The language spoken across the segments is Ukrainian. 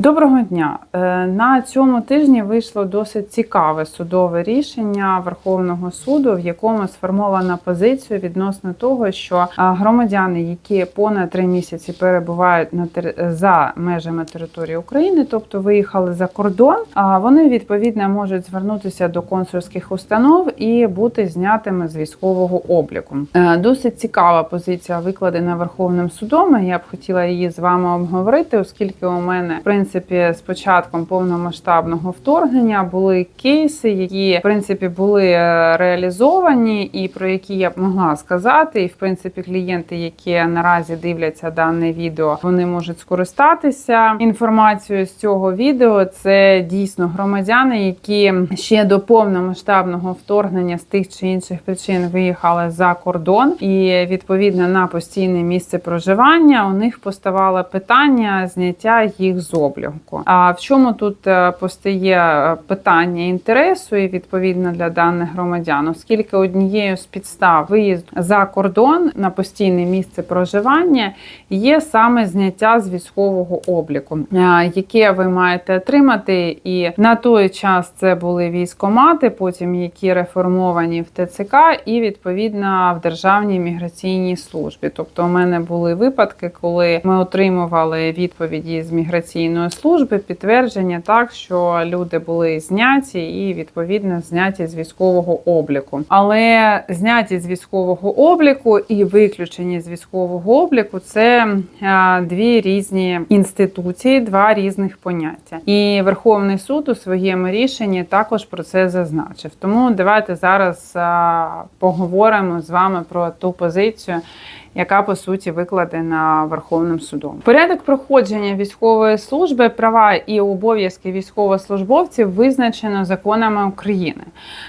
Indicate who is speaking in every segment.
Speaker 1: Доброго дня. Е, На цьому тижні вийшло досить цікаве судове рішення Верховного суду, в якому сформована позиція відносно того, що е, громадяни, які понад три місяці перебувають на за межами території України, тобто виїхали за кордон, а вони відповідно можуть звернутися до консульських установ і бути знятими з військового обліку. Е, Досить цікава позиція викладена Верховним судом. Я б хотіла її з вами обговорити, оскільки у мене в з початком повномасштабного вторгнення були кейси, які в принципі були е, реалізовані, і про які я б могла сказати. І в принципі, клієнти, які наразі дивляться дане відео, вони можуть скористатися інформацією з цього відео. Це дійсно громадяни, які ще до повномасштабного вторгнення з тих чи інших причин виїхали за кордон, і відповідно на постійне місце проживання у них поставало питання зняття їх з обліку. А в чому тут е, постає е, питання інтересу і відповідно для даних громадян, оскільки однією з підстав виїзду за кордон на постійне місце проживання є саме зняття з військового обліку, е, яке ви маєте отримати. І на той час це були військомати, потім які реформовані в ТЦК, і відповідно в Державній міграційній службі. Тобто, у мене були випадки, коли ми отримували відповіді з міграційної служби, підтвердження так, що люди були зняті і відповідно зняті з військового обліку. Але зняті з військового обліку і виключені з військового обліку це дві різні інституції, два різних поняття. І Верховний суд у своєму рішенні також про це зазначив. Тому давайте зараз поговоримо з вами про ту позицію. Яка по суті викладена Верховним судом порядок проходження військової служби, права і обов'язки військовослужбовців визначено законами України.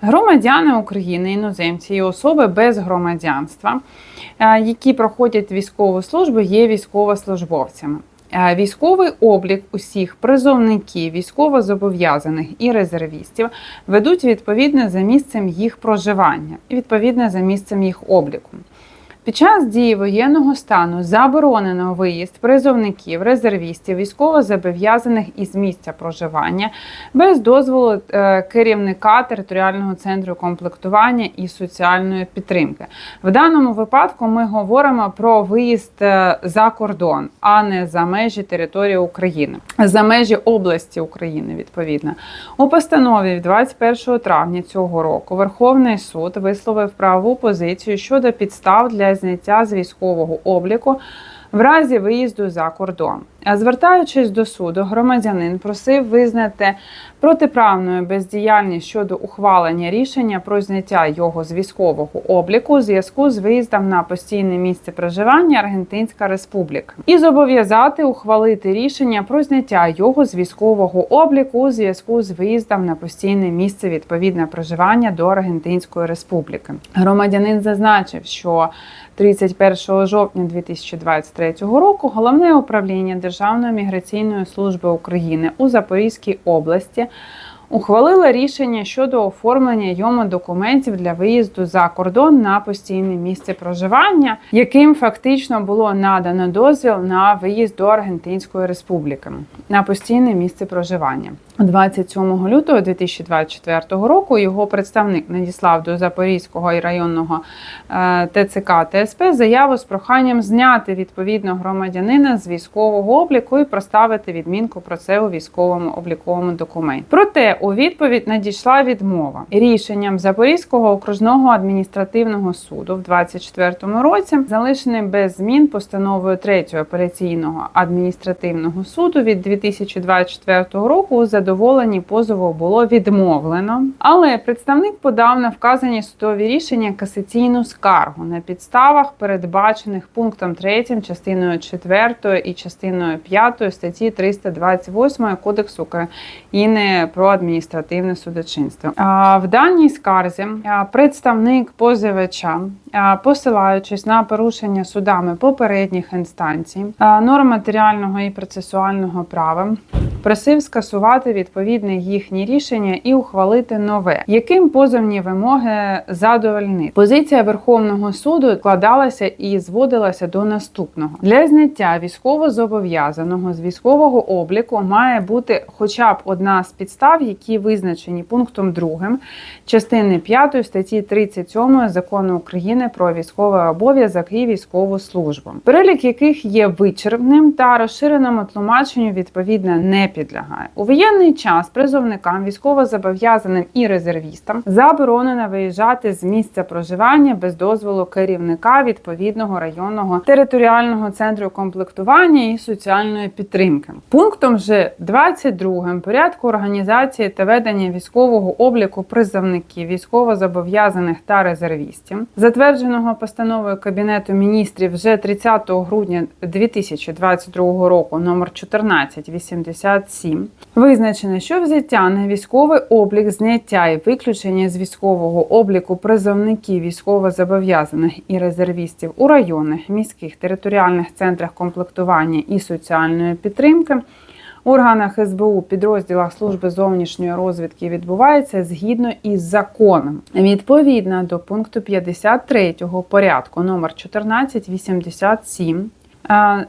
Speaker 1: Громадяни України, іноземці і особи без громадянства, е, які проходять військову службу, є військовослужбовцями. Е, Військовий облік усіх призовників, військовозобов'язаних і резервістів ведуть відповідно за місцем їх проживання і відповідно за місцем їх обліку. Під час дії воєнного стану заборонено виїзд призовників, резервістів, військовозобов'язаних із місця проживання без дозволу е, керівника територіального центру комплектування і соціальної підтримки. В даному випадку ми говоримо про виїзд е, за кордон, а не за межі території України, за межі області України. Відповідно, у постанові 21 травня цього року Верховний суд висловив правову позицію щодо підстав для зняття з військового обліку в разі виїзду за кордон. Звертаючись до суду, громадянин просив визнати протиправною бездіяльність щодо ухвалення рішення про зняття його з військового обліку у зв'язку з виїздом на постійне місце проживання Аргентинська Республіка і зобов'язати ухвалити рішення про зняття його з військового обліку у зв'язку з виїздом на постійне місце відповідне проживання до Аргентинської Республіки. Громадянин зазначив, що 31 жовтня 2023 року головне управління Державної міграційної служби України у Запорізькій області ухвалила рішення щодо оформлення йому документів для виїзду за кордон на постійне місце проживання, яким фактично було надано дозвіл на виїзд до Аргентинської Республіки на постійне місце проживання. 27 лютого 2024 року його представник надіслав до Запорізького і районного е, ТЦК ТСП заяву з проханням зняти відповідно громадянина з військового обліку і проставити відмінку про це у військовому обліковому документі. Проте у відповідь надійшла відмова рішенням Запорізького окружного адміністративного суду в 2024 році, залишений без змін постановою 3 апеляційного адміністративного суду від 2024 року у задоволенні позову було відмовлено. Але представник подав на вказані судові рішення касаційну скаргу на підставах, передбачених пунктом 3 частиною 4 і частиною 5 статті 328 Кодексу України про адміністративне судочинство. В даній скарзі представник позивача, посилаючись на порушення судами попередніх інстанцій, норм матеріального і процесуального права, просив скасувати відповідне їхнє рішення і ухвалити нове, яким позовні вимоги задовольнити. Позиція Верховного суду складалася і зводилася до наступного: для зняття військовозобов'язаного з військового обліку має бути хоча б одна з підстав, які визначені пунктом 2 частини 5 статті 37 закону України про військовий обов'язок і військову службу, перелік яких є вичерпним та розширеному тлумаченню відповідно не підлягає у воєнний час. Призовникам військовозобов'язаним і резервістам заборонено виїжджати з місця проживання без дозволу керівника відповідного районного територіального центру комплектування і соціальної підтримки. Пунктом же 22 порядку організації та ведення військового обліку призовників військовозобов'язаних та резервістів, затвердженого постановою Кабінету міністрів вже 30 грудня 2022 року, номер 1487, визначено, що взяття на військовий облік, зняття і виключення з військового обліку призовників військовозобов'язаних і резервістів у районних міських територіальних центрах комплектування і соціальної підтримки. Органах СБУ підрозділах служби зовнішньої розвідки відбувається згідно із законом, відповідно до пункту 53 порядку номер 1487 Е,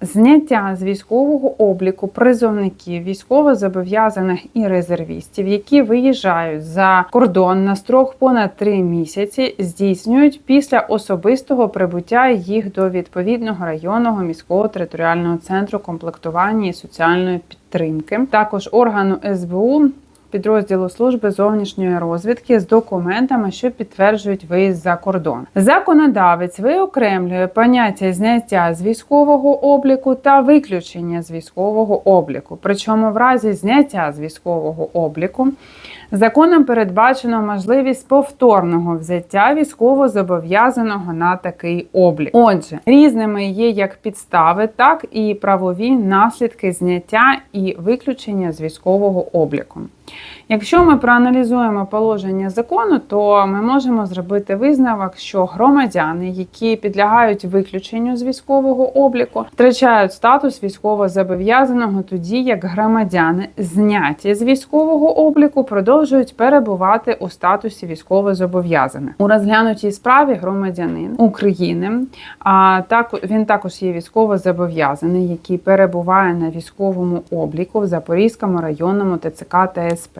Speaker 1: Зняття з військового обліку призовників військовозобов'язаних і резервістів, які виїжджають за кордон на строк понад три місяці, здійснюють після особистого прибуття їх до відповідного районного міського територіального центру комплектування і соціальної підтримки, також органу СБУ підрозділу служби зовнішньої розвідки з документами, що підтверджують виїзд за кордон. Законодавець виокремлює поняття зняття з військового обліку та виключення з військового обліку. Причому в разі зняття з військового обліку законом передбачено можливість повторного взяття військовозобов'язаного на такий облік. Отже, різними є як підстави, так і правові наслідки зняття і виключення з військового обліку. Якщо ми проаналізуємо положення закону, то ми можемо зробити висновок, що громадяни, які підлягають виключенню з військового обліку, втрачають статус військовозобов'язаного тоді, як громадяни, зняті з військового обліку, продовжують перебувати у статусі військовозобов'язаних. У розглянутій справі громадянин України, а так він також є військовозобов'язаний, який перебуває на військовому обліку в Запорізькому районному ТЦК та СП.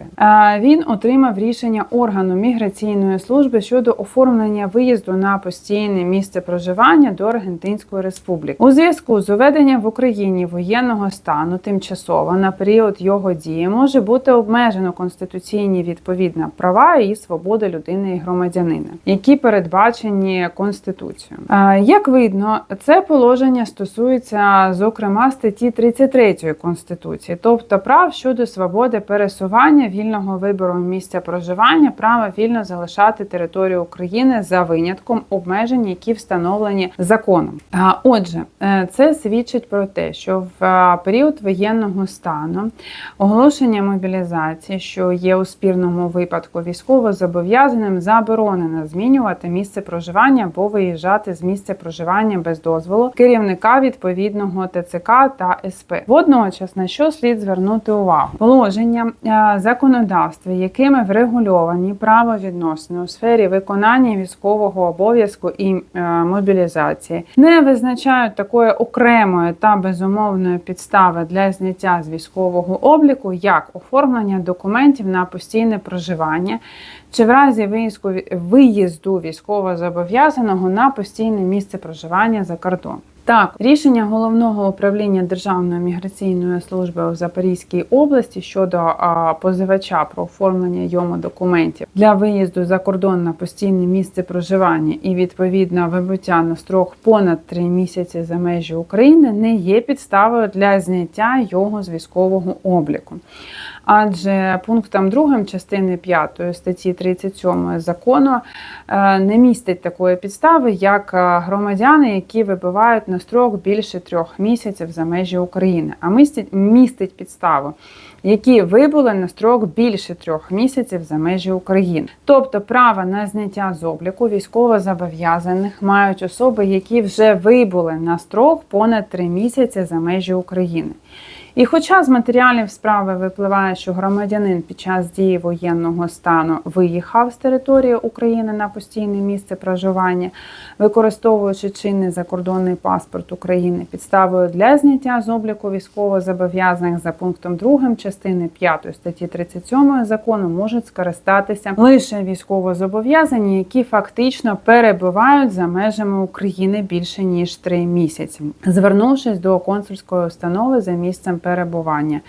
Speaker 1: Він отримав рішення органу міграційної служби щодо оформлення виїзду на постійне місце проживання до Аргентинської республіки. У зв'язку з уведенням в Україні воєнного стану тимчасово на період його дії може бути обмежено конституційні відповідно права і свободи людини і громадянина, які передбачені конституцією. Е, Як видно, це положення стосується зокрема статті 33 конституції, тобто прав щодо свободи пересування вільного вибору місця проживання, право вільно залишати територію України за винятком обмежень, які встановлені законом. Отже, е, це свідчить про те, що в е, період воєнного стану оголошення мобілізації, що є у спірному випадку військово-зобов'язаним, заборонено змінювати місце проживання або виїжджати з місця проживання без дозволу керівника відповідного ТЦК та СП. Водночас на що слід звернути увагу? Положення е, законодавства, якими врегульовані правовідносини у сфері виконання військового обов'язку і е, мобілізації, не визначають такої окремої та безумовної підстави для зняття з військового обліку, як оформлення документів на постійне проживання. Чи в разі виїзду військовозобов'язаного на постійне місце проживання за кордон? Так, рішення головного управління Державної міграційної служби у Запорізькій області щодо а, позивача про оформлення йому документів для виїзду за кордон на постійне місце проживання і відповідно вибуття на строк понад три місяці за межі України не є підставою для зняття його з військового обліку. Адже пунктом 2 частини 5 статті 37 закону е, не містить такої підстави, як е, громадяни, які вибивають на строк більше трьох місяців за межі України, а містить, містить підставу, які вибули на строк більше трьох місяців за межі України. Тобто право на зняття з обліку військовозобов'язаних мають особи, які вже вибули на строк понад три місяці за межі України. І хоча з матеріалів справи випливає, що громадянин під час дії воєнного стану виїхав з території України на постійне місце проживання, використовуючи чинний закордонний паспорт України, підставою для зняття з обліку військовозобов'язаних за пунктом 2 частини 5 статті 37 закону можуть скористатися лише військовозобов'язані, які фактично перебувають за межами України більше ніж 3 місяці, звернувшись до консульської установи за місцем перебування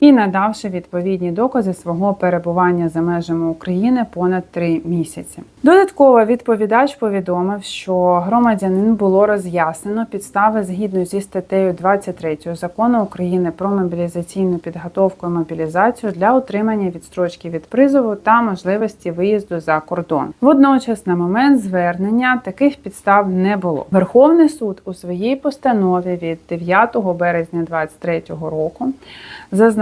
Speaker 1: і надавши відповідні докази свого перебування за межами України понад 3 місяці. Додатково відповідач повідомив, що громадянин було роз'яснено підстави згідно зі статтею 23 закону України про мобілізаційну підготовку і мобілізацію для отримання відстрочки від призову та можливості виїзду за кордон. Водночас, на момент звернення таких підстав не було. Верховний суд у своїй постанові від 9 березня 2023 року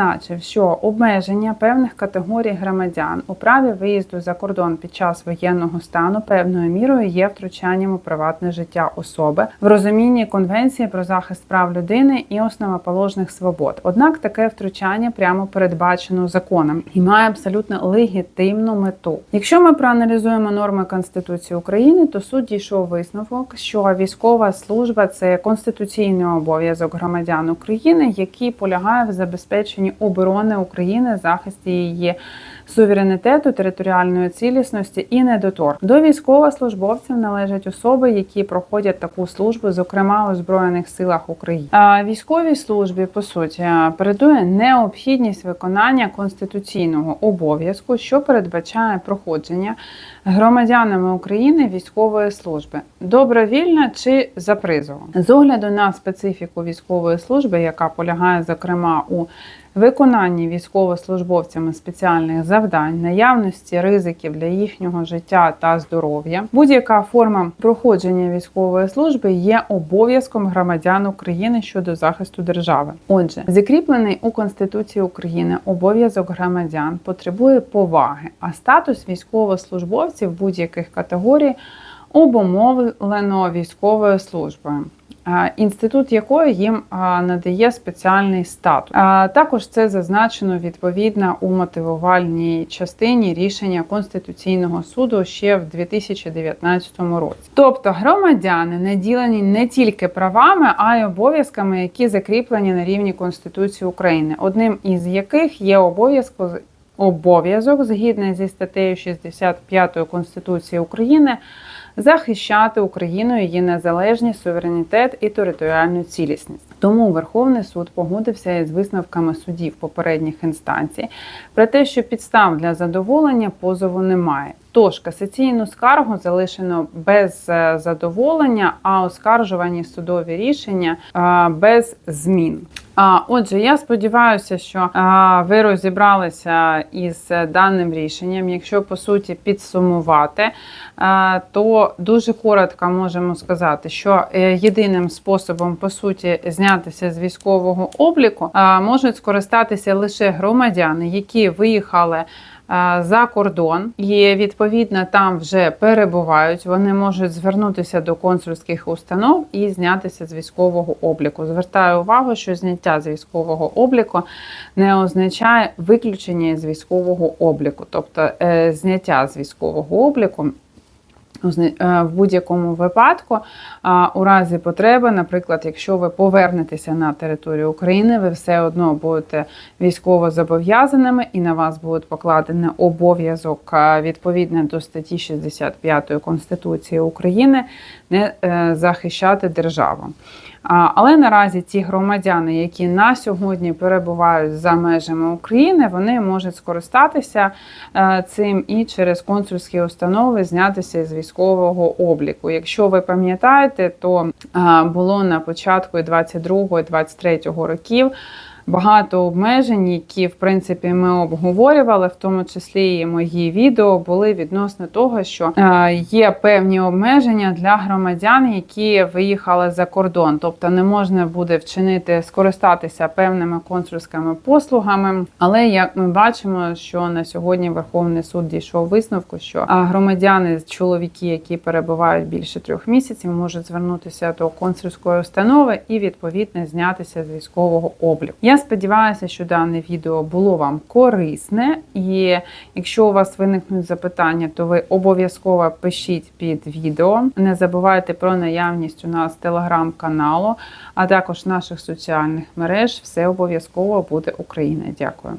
Speaker 1: зазначив, що обмеження певних категорій громадян у праві виїзду за кордон під час воєнного стану певною мірою є втручанням у приватне життя особи в розумінні Конвенції про захист прав людини і основоположних свобод. Однак таке втручання прямо передбачено законом і має абсолютно легітимну мету. Якщо ми проаналізуємо норми Конституції України, то суд дійшов висновок, що військова служба це конституційний обов'язок громадян України, який полягає в забезпеченні оборони України, захисті її суверенітету, територіальної цілісності і недоторк. До військовослужбовців належать особи, які проходять таку службу, зокрема у збройних силах України. А військовій службі по суті передує необхідність виконання конституційного обов'язку, що передбачає проходження громадянами України військової служби добровільно чи за призовом. З огляду на специфіку військової служби, яка полягає зокрема у виконанні військовослужбовцями спеціальних завдань, наявності ризиків для їхнього життя та здоров'я, будь-яка форма проходження військової служби є обов'язком громадян України щодо захисту держави. Отже, закріплений у Конституції України обов'язок громадян потребує поваги, а статус військовослужбовців будь-яких категорій обумовлено військовою службою. Інститут якої їм надає спеціальний статус. Також це зазначено відповідно у мотивувальній частині рішення Конституційного суду ще в 2019 році. Тобто громадяни наділені не тільки правами, а й обов'язками, які закріплені на рівні Конституції України, одним із яких є обов'язок обов'язок згідно зі статтею 65 Конституції України захищати Україну, її незалежність, суверенітет і територіальну цілісність. Тому Верховний суд погодився із висновками судів попередніх інстанцій про те, що підстав для задоволення позову немає. Тож касаційну скаргу залишено без е, задоволення, а оскаржувані судові рішення е, без змін. Отже, я сподіваюся, що ви розібралися із даним рішенням. Якщо по суті підсумувати, то дуже коротко можемо сказати, що е, єдиним способом по суті знятися з військового обліку можуть скористатися лише громадяни, які виїхали. За кордон і відповідно там вже перебувають. Вони можуть звернутися до консульських установ і знятися з військового обліку. Звертаю увагу, що зняття з військового обліку не означає виключення з військового обліку, тобто е, зняття з військового обліку. Е, В будь-якому випадку, у разі потреби, наприклад, якщо ви повернетеся на територію України, ви все одно будете військово зобов'язаними і на вас буде покладений обов'язок а, відповідно до статті 65 Конституції України не е, захищати державу. Але наразі ті громадяни, які на сьогодні перебувають за межами України, вони можуть скористатися е, цим і через консульські установи знятися з військового обліку. Якщо ви пам'ятаєте, то е, було на початку 22-23 років. Багато обмежень, які в принципі ми обговорювали, в тому числі і мої відео, були відносно того, що е, є певні обмеження для громадян, які виїхали за кордон, тобто не можна буде вчинити скористатися певними консульськими послугами. Але як ми бачимо, що на сьогодні Верховний суд дійшов висновку, що е, громадяни, чоловіки, які перебувають більше трьох місяців, можуть звернутися до консульської установи і відповідно знятися з військового обліку. Я Я сподіваюся, що дане відео було вам корисне, і якщо у вас виникнуть запитання, то ви обов'язково пишіть під відео. Не забувайте про наявність у нас телеграм-каналу, а також наших соціальних мереж. Все обов'язково буде Україна. Дякую.